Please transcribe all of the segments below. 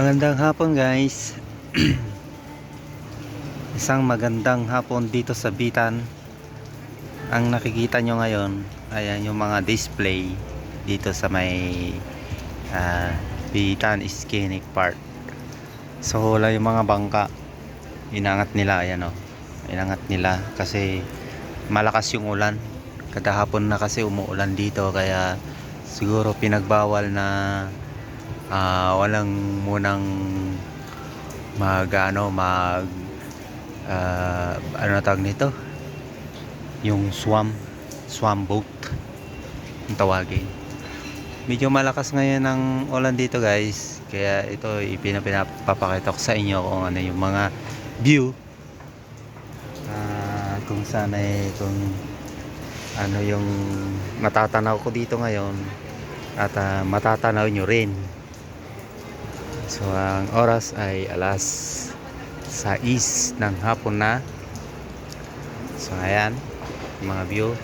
Magandang hapon guys. Isang magandang hapon dito sa Bitan. Ang nakikita nyo ngayon, ayan yung mga display dito sa may ah, Bitan Scenic Park. So wala yung mga bangka. Inangat nila, ayan o. Inangat nila kasi malakas yung ulan. Kada hapon na kasi umuulan dito kaya siguro pinagbawal na ah walang munang mag ano mag ah, ano tawag nito? Yung swam swam boat ang tawagin. Medyo malakas ngayon ang ulan dito guys. Kaya ito ipinapapakita ko sa inyo kung ano yung mga view. Ah, kung saan ay kung ano yung matatanaw ko dito ngayon at ah, matatanaw nyo rin So ang oras ay alas 6 ng hapon na. So ayan, mga view.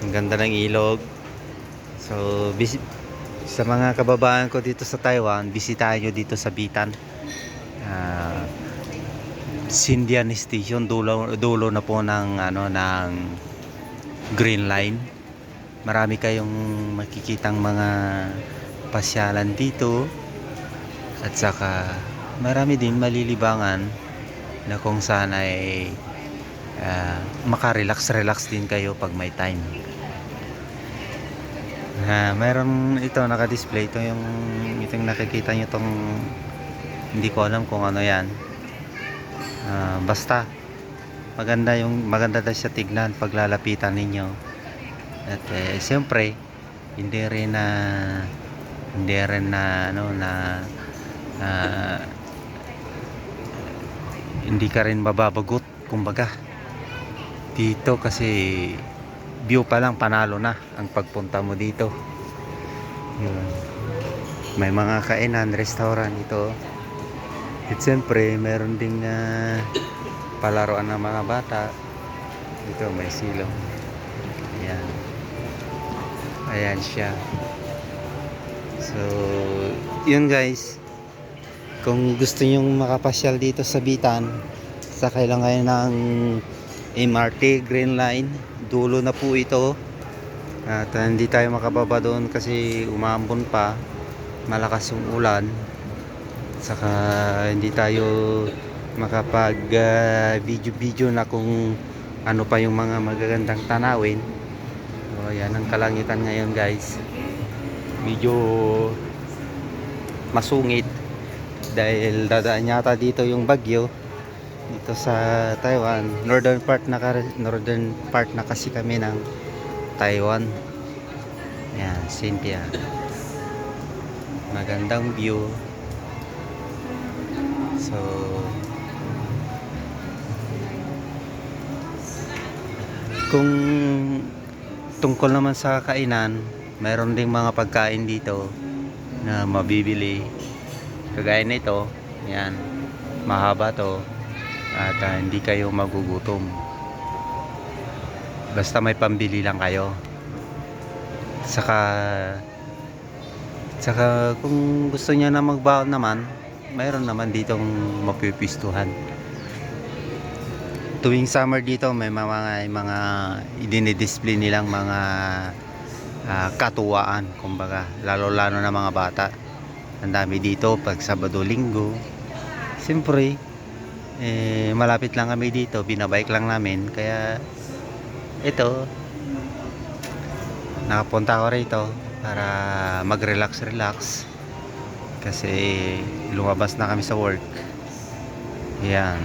Ang ganda ng ilog. So sa mga kababayan ko dito sa Taiwan, bisitahin nyo dito sa Bitan. Ah, Sindian Station dulo dulo na po ng ano ng Green Line. Marami kayong makikitang mga pasyalan dito at saka marami din malilibangan na kung saan ay ah, makarelax-relax din kayo pag may time. Ah, meron ito naka-display ito yung itong nakikita nyo tong hindi ko alam kung ano yan. Ah, basta maganda yung maganda daw siya tignan pag lalapitan ninyo. At eh, siyempre hindi rin na hindi rin na ano na ah, hindi ka rin mababagot kumbaga. Dito kasi view pa lang panalo na ang pagpunta mo dito. Yun. may mga kainan restaurant dito at siyempre meron ding ah, palaruan ng mga bata. Dito may silong. Ayan. Ayan siya. So yun guys kung gusto nyong makapasyal dito sa Bitan sakay lang kayo ng MRT Green Line dulo na po ito. At uh, hindi tayo makababa doon kasi umambon pa malakas yung ulan. Saka hindi tayo makapag uh, video video na kung ano pa yung mga magagandang tanawin. So yan ang kalangitan ngayon guys. Medyo masungit dahil dadaan yata dito yung bagyo dito sa Taiwan. Northern part na northern part na kasi kami ng Taiwan. Yan Cynthia. Magandang view. So kung tungkol naman sa kainan mayroon ding mga pagkain dito na mabibili kagaya nito yan mahaba to at ah, hindi kayo magugutom. Basta may pambili lang kayo. Saka saka kung gusto niya na magbaon naman mayroon naman ditong mapipistuhan. Tuwing summer dito may mga mga, idinidisplay nilang mga ah, katuwaan kumbaga lalo lalo na mga bata ang dami dito pag Sabado Linggo. Siyempre eh, malapit lang kami dito. Binabike lang namin. Kaya ito nakapunta ako rito para mag relax relax. Kasi lumabas na kami sa work. Yan.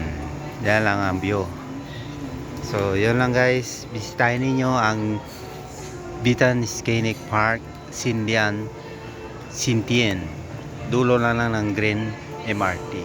Yan lang ang view. So yun lang guys. Bisitahin ninyo ang Bitan Scenic Park Sindian Sintien dulo na lang ng Green MRT